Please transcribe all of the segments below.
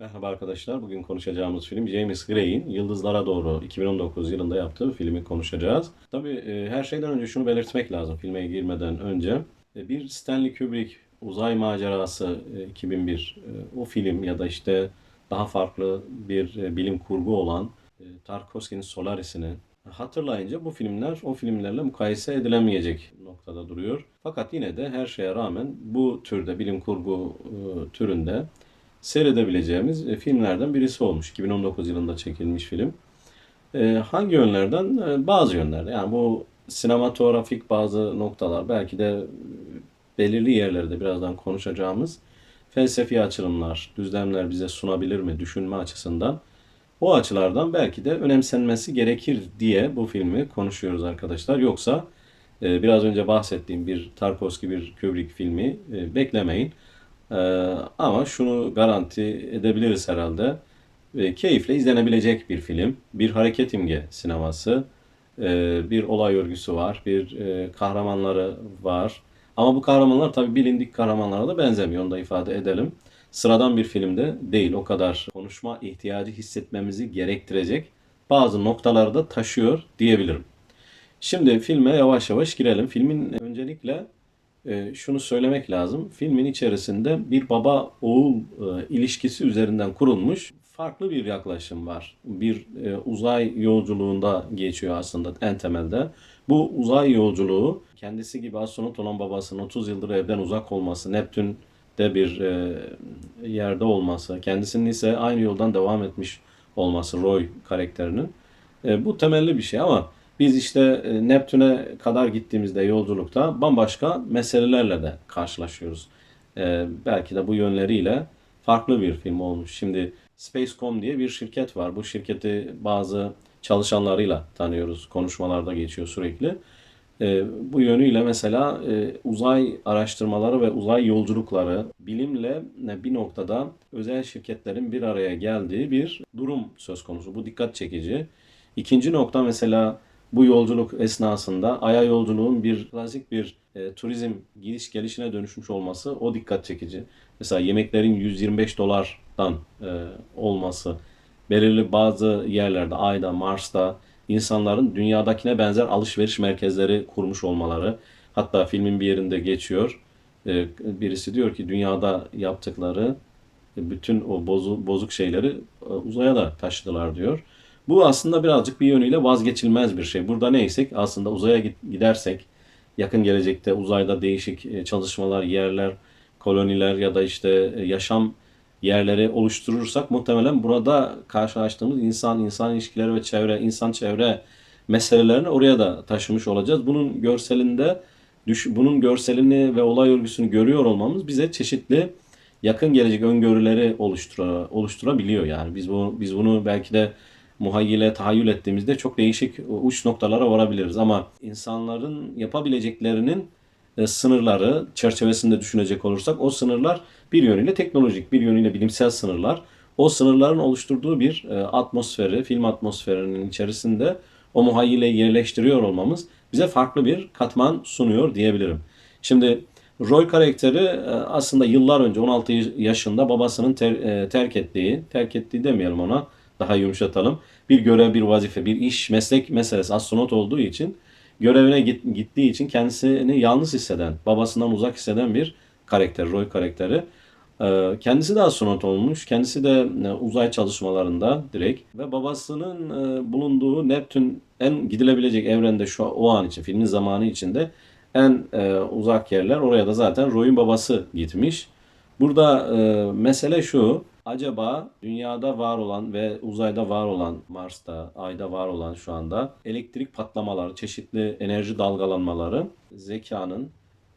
Merhaba arkadaşlar. Bugün konuşacağımız film James Gray'in Yıldızlara Doğru 2019 yılında yaptığı filmi konuşacağız. Tabii e, her şeyden önce şunu belirtmek lazım filme girmeden önce. E, Bir Stanley Kubrick Uzay Macerası e, 2001 e, o film ya da işte daha farklı bir bilim kurgu olan Tarkovski'nin Solaris'ini hatırlayınca bu filmler o filmlerle mukayese edilemeyecek noktada duruyor. Fakat yine de her şeye rağmen bu türde bilim kurgu türünde seyredebileceğimiz e, filmlerden birisi olmuş. 2019 yılında çekilmiş film. E, hangi yönlerden? E, bazı yönlerde. Yani bu sinematografik bazı noktalar, belki de belirli yerlerde birazdan konuşacağımız felsefi açılımlar, düzlemler bize sunabilir mi düşünme açısından? O açılardan belki de önemsenmesi gerekir diye bu filmi konuşuyoruz arkadaşlar. Yoksa biraz önce bahsettiğim bir Tarkovski bir Kubrick filmi beklemeyin. Ee, ama şunu garanti edebiliriz herhalde. E, keyifle izlenebilecek bir film. Bir hareket imge sineması. Ee, bir olay örgüsü var. Bir e, kahramanları var. Ama bu kahramanlar tabii bilindik kahramanlara da benzemiyor. Onu da ifade edelim. Sıradan bir filmde değil. O kadar konuşma ihtiyacı hissetmemizi gerektirecek bazı noktaları da taşıyor diyebilirim. Şimdi filme yavaş yavaş girelim. Filmin öncelikle e, şunu söylemek lazım. Filmin içerisinde bir baba oğul e, ilişkisi üzerinden kurulmuş farklı bir yaklaşım var. Bir e, uzay yolculuğunda geçiyor aslında en temelde. Bu uzay yolculuğu kendisi gibi astronot olan babasının 30 yıldır evden uzak olması, Neptün'de bir e, yerde olması, kendisinin ise aynı yoldan devam etmiş olması Roy karakterinin. E, bu temelli bir şey ama biz işte e, Neptün'e kadar gittiğimizde yolculukta bambaşka meselelerle de karşılaşıyoruz. E, belki de bu yönleriyle farklı bir film olmuş. Şimdi Spacecom diye bir şirket var. Bu şirketi bazı çalışanlarıyla tanıyoruz. Konuşmalarda geçiyor sürekli. E, bu yönüyle mesela e, uzay araştırmaları ve uzay yolculukları bilimle e, bir noktada özel şirketlerin bir araya geldiği bir durum söz konusu. Bu dikkat çekici. İkinci nokta mesela bu yolculuk esnasında Ay'a yolculuğun bir klasik bir e, turizm giriş gelişine dönüşmüş olması o dikkat çekici. Mesela yemeklerin 125 dolardan e, olması, belirli bazı yerlerde, Ay'da, Mars'ta insanların dünyadakine benzer alışveriş merkezleri kurmuş olmaları. Hatta filmin bir yerinde geçiyor. E, birisi diyor ki dünyada yaptıkları bütün o bozu, bozuk şeyleri e, uzaya da taşıdılar diyor. Bu aslında birazcık bir yönüyle vazgeçilmez bir şey. Burada neysek aslında uzaya gidersek yakın gelecekte uzayda değişik e, çalışmalar, yerler, koloniler ya da işte e, yaşam yerleri oluşturursak muhtemelen burada karşılaştığımız insan, insan ilişkileri ve çevre, insan çevre meselelerini oraya da taşımış olacağız. Bunun görselinde düş, bunun görselini ve olay örgüsünü görüyor olmamız bize çeşitli yakın gelecek öngörüleri oluştura, oluşturabiliyor yani. Biz bu biz bunu belki de muhayyile, tahayyül ettiğimizde çok değişik uç noktalara varabiliriz. Ama insanların yapabileceklerinin e, sınırları çerçevesinde düşünecek olursak o sınırlar bir yönüyle teknolojik, bir yönüyle bilimsel sınırlar. O sınırların oluşturduğu bir e, atmosferi, film atmosferinin içerisinde o muhayyileyi yerleştiriyor olmamız bize farklı bir katman sunuyor diyebilirim. Şimdi Roy karakteri e, aslında yıllar önce 16 yaşında babasının ter- terk ettiği, terk ettiği demeyelim ona, daha yumuşatalım. Bir görev, bir vazife, bir iş, meslek meselesi astronot olduğu için görevine git- gittiği için kendisini yalnız hisseden, babasından uzak hisseden bir karakter, Roy karakteri. Ee, Kendisi de astronot olmuş. Kendisi de e, uzay çalışmalarında direkt ve babasının e, bulunduğu Neptün en gidilebilecek evrende şu o an için filmin zamanı içinde en e, uzak yerler. Oraya da zaten Roy'un babası gitmiş. Burada mesele şu. Acaba dünyada var olan ve uzayda var olan, Mars'ta, Ay'da var olan şu anda elektrik patlamaları, çeşitli enerji dalgalanmaları zekanın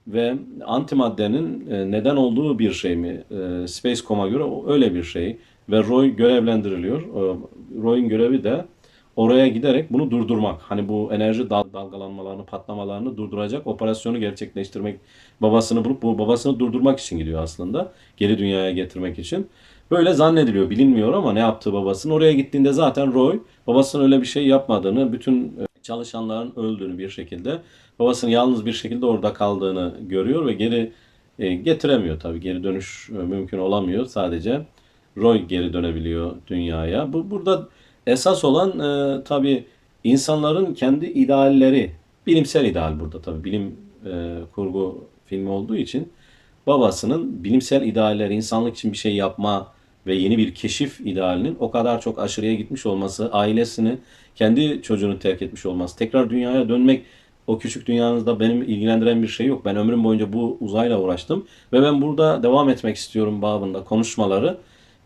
ve antimaddenin e, neden olduğu bir şey mi? E, Spacecom'a göre öyle bir şey. Ve Roy görevlendiriliyor. E, Roy'un görevi de oraya giderek bunu durdurmak. Hani bu enerji dal- dalgalanmalarını, patlamalarını durduracak operasyonu gerçekleştirmek. Babasını bulup bu babasını durdurmak için gidiyor aslında. Geri dünyaya getirmek için. Böyle zannediliyor, bilinmiyor ama ne yaptığı babasının. Oraya gittiğinde zaten Roy babasının öyle bir şey yapmadığını, bütün e, çalışanların öldüğünü bir şekilde, babasının yalnız bir şekilde orada kaldığını görüyor ve geri e, getiremiyor tabii. Geri dönüş e, mümkün olamıyor sadece. Roy geri dönebiliyor dünyaya. Bu burada esas olan tabii insanların kendi idealleri, bilimsel ideal burada tabii bilim kurgu filmi olduğu için babasının bilimsel idealleri, insanlık için bir şey yapma ve yeni bir keşif idealinin o kadar çok aşırıya gitmiş olması, ailesini, kendi çocuğunu terk etmiş olması, tekrar dünyaya dönmek o küçük dünyanızda benim ilgilendiren bir şey yok. Ben ömrüm boyunca bu uzayla uğraştım ve ben burada devam etmek istiyorum babında konuşmaları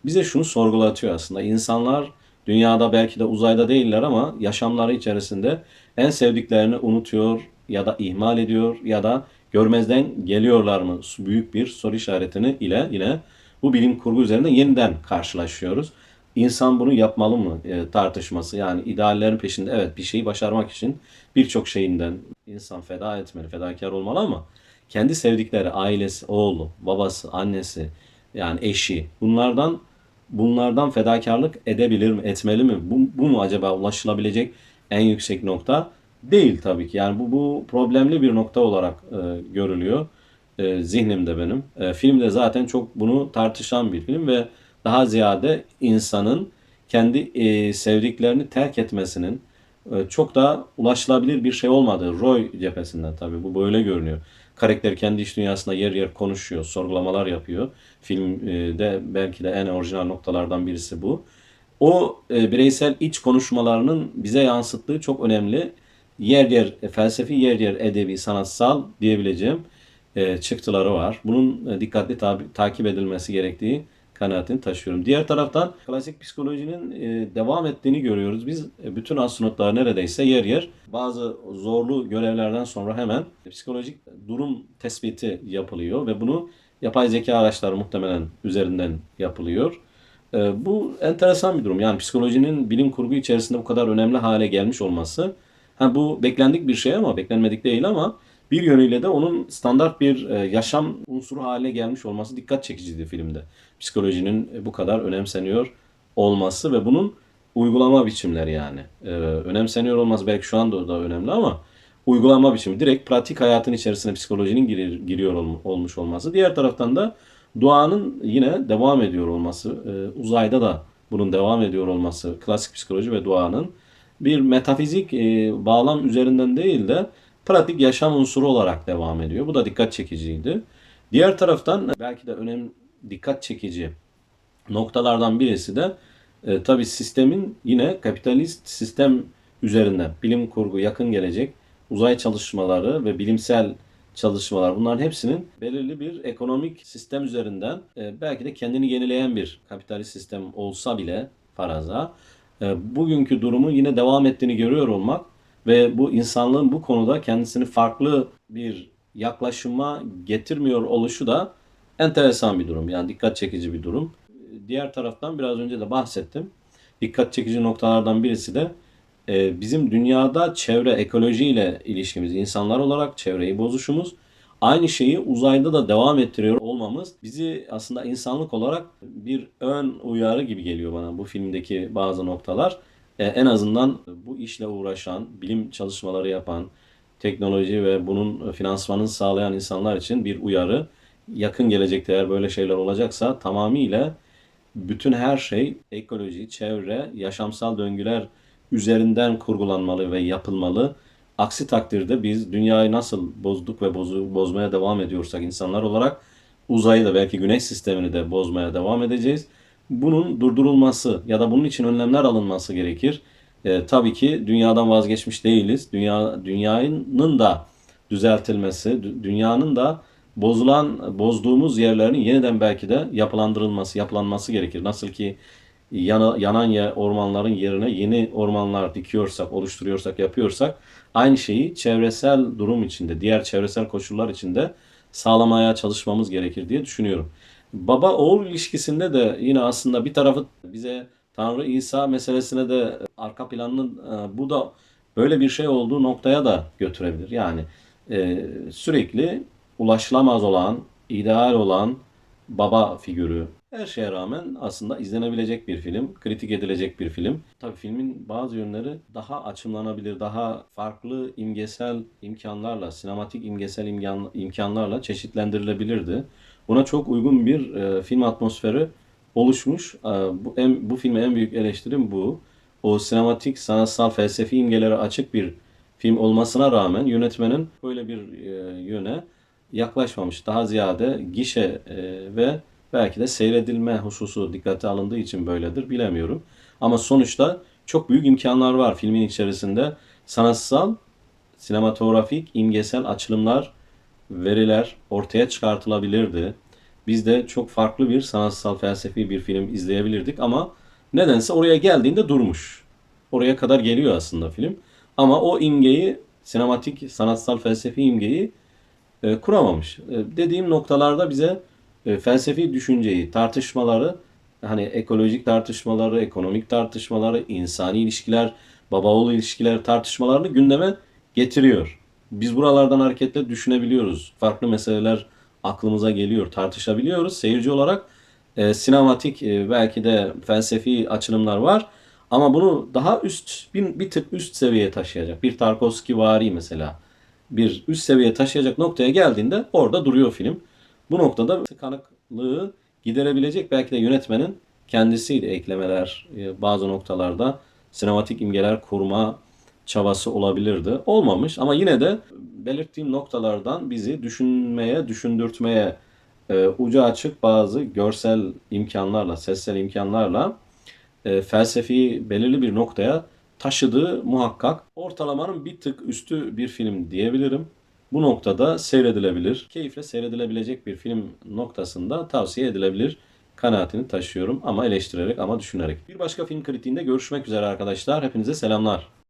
bize şunu sorgulatıyor aslında. İnsanlar dünyada belki de uzayda değiller ama yaşamları içerisinde en sevdiklerini unutuyor ya da ihmal ediyor ya da görmezden geliyorlar mı? Büyük bir soru işaretini ile yine bu bilim kurgu üzerinde yeniden karşılaşıyoruz. İnsan bunu yapmalı mı e, tartışması yani ideallerin peşinde evet bir şeyi başarmak için birçok şeyinden insan feda etmeli, fedakar olmalı ama kendi sevdikleri ailesi, oğlu, babası, annesi yani eşi bunlardan bunlardan fedakarlık edebilir mi, etmeli mi? Bu, bu mu acaba ulaşılabilecek en yüksek nokta? Değil tabii ki. Yani bu, bu problemli bir nokta olarak e, görülüyor e, zihnimde benim. E, film zaten çok bunu tartışan bir film ve daha ziyade insanın kendi e, sevdiklerini terk etmesinin e, çok da ulaşılabilir bir şey olmadığı Roy cephesinden tabii bu böyle görünüyor. Karakter kendi iç dünyasında yer yer konuşuyor, sorgulamalar yapıyor. Filmde belki de en orijinal noktalardan birisi bu. O e, bireysel iç konuşmalarının bize yansıttığı çok önemli yer yer felsefi yer yer edebi sanatsal diyebileceğim e, çıktıları var. Bunun e, dikkatli tabi, takip edilmesi gerektiği kanaatini taşıyorum. Diğer taraftan klasik psikolojinin e, devam ettiğini görüyoruz. Biz bütün astronotlar neredeyse yer yer bazı zorlu görevlerden sonra hemen psikolojik durum tespiti yapılıyor ve bunu yapay zeka araçları muhtemelen üzerinden yapılıyor. Bu enteresan bir durum. Yani psikolojinin bilim kurgu içerisinde bu kadar önemli hale gelmiş olması. Ha, bu beklendik bir şey ama beklenmedik değil ama bir yönüyle de onun standart bir e, yaşam unsuru haline gelmiş olması dikkat çekiciydi filmde. Psikolojinin bu kadar önemseniyor olması ve bunun uygulama biçimleri yani. Ee, önemseniyor olması belki şu anda da önemli ama uygulama biçimi direkt pratik hayatın içerisine psikolojinin girir, giriyor ol, olmuş olması. Diğer taraftan da doğanın yine devam ediyor olması, e, uzayda da bunun devam ediyor olması, klasik psikoloji ve doğanın bir metafizik e, bağlam üzerinden değil de pratik yaşam unsuru olarak devam ediyor. Bu da dikkat çekiciydi. Diğer taraftan belki de önemli dikkat çekici noktalardan birisi de e, tabi sistemin yine kapitalist sistem üzerinden bilim kurgu yakın gelecek uzay çalışmaları ve bilimsel çalışmalar bunların hepsinin belirli bir ekonomik sistem üzerinden e, belki de kendini yenileyen bir kapitalist sistem olsa bile faraza e, bugünkü durumu yine devam ettiğini görüyor olmak ve bu insanlığın bu konuda kendisini farklı bir yaklaşıma getirmiyor oluşu da enteresan bir durum. Yani dikkat çekici bir durum. Diğer taraftan biraz önce de bahsettim. Dikkat çekici noktalardan birisi de e, bizim dünyada çevre ekolojiyle ilişkimiz, insanlar olarak çevreyi bozuşumuz, aynı şeyi uzayda da devam ettiriyor olmamız bizi aslında insanlık olarak bir ön uyarı gibi geliyor bana bu filmdeki bazı noktalar. E, en azından bu işle uğraşan, bilim çalışmaları yapan, teknoloji ve bunun finansmanını sağlayan insanlar için bir uyarı. Yakın gelecekte eğer böyle şeyler olacaksa tamamıyla bütün her şey ekoloji, çevre, yaşamsal döngüler üzerinden kurgulanmalı ve yapılmalı. Aksi takdirde biz dünyayı nasıl bozduk ve bozu, bozmaya devam ediyorsak insanlar olarak uzayı da belki güneş sistemini de bozmaya devam edeceğiz bunun durdurulması ya da bunun için önlemler alınması gerekir. E, tabii ki dünyadan vazgeçmiş değiliz. Dünya dünyanın da düzeltilmesi, dünyanın da bozulan, bozduğumuz yerlerin yeniden belki de yapılandırılması, yapılanması gerekir. Nasıl ki yana, yanan yer, ormanların yerine yeni ormanlar dikiyorsak, oluşturuyorsak, yapıyorsak aynı şeyi çevresel durum içinde, diğer çevresel koşullar içinde sağlamaya çalışmamız gerekir diye düşünüyorum. Baba oğul ilişkisinde de yine aslında bir tarafı bize Tanrı İsa meselesine de arka planının e, bu da böyle bir şey olduğu noktaya da götürebilir. Yani e, sürekli ulaşılamaz olan, ideal olan baba figürü. Her şeye rağmen aslında izlenebilecek bir film, kritik edilecek bir film. Tabii filmin bazı yönleri daha açımlanabilir, daha farklı imgesel imkanlarla, sinematik imgesel imkan, imkanlarla çeşitlendirilebilirdi. Buna çok uygun bir e, film atmosferi oluşmuş. Ee, Bu, en, bu filme en büyük eleştirim bu. O sinematik, sanatsal, felsefi imgelere açık bir film olmasına rağmen yönetmenin böyle bir e, yöne yaklaşmamış. Daha ziyade gişe e, ve belki de seyredilme hususu dikkate alındığı için böyledir bilemiyorum. Ama sonuçta çok büyük imkanlar var filmin içerisinde. Sanatsal, sinematografik, imgesel açılımlar, veriler ortaya çıkartılabilirdi. Biz de çok farklı bir sanatsal felsefi bir film izleyebilirdik ama nedense oraya geldiğinde durmuş. Oraya kadar geliyor aslında film. Ama o imgeyi, sinematik, sanatsal felsefi imgeyi e, kuramamış. E, dediğim noktalarda bize e, felsefi düşünceyi, tartışmaları, hani ekolojik tartışmaları, ekonomik tartışmaları, insani ilişkiler, baba oğul ilişkiler tartışmalarını gündeme getiriyor. Biz buralardan hareketle düşünebiliyoruz. Farklı meseleler aklımıza geliyor, tartışabiliyoruz. Seyirci olarak e, sinematik e, belki de felsefi açılımlar var. Ama bunu daha üst, bir, bir tık üst seviyeye taşıyacak. Bir Tarkovski vari mesela. Bir üst seviyeye taşıyacak noktaya geldiğinde orada duruyor film. Bu noktada tıkanıklığı giderebilecek belki de yönetmenin kendisiydi eklemeler e, bazı noktalarda sinematik imgeler kurma çabası olabilirdi. Olmamış ama yine de belirttiğim noktalardan bizi düşünmeye, düşündürtmeye e, ucu açık bazı görsel imkanlarla, sessel imkanlarla e, felsefi belirli bir noktaya taşıdığı muhakkak. Ortalamanın bir tık üstü bir film diyebilirim. Bu noktada seyredilebilir, keyifle seyredilebilecek bir film noktasında tavsiye edilebilir kanaatini taşıyorum ama eleştirerek ama düşünerek. Bir başka film kritiğinde görüşmek üzere arkadaşlar. Hepinize selamlar.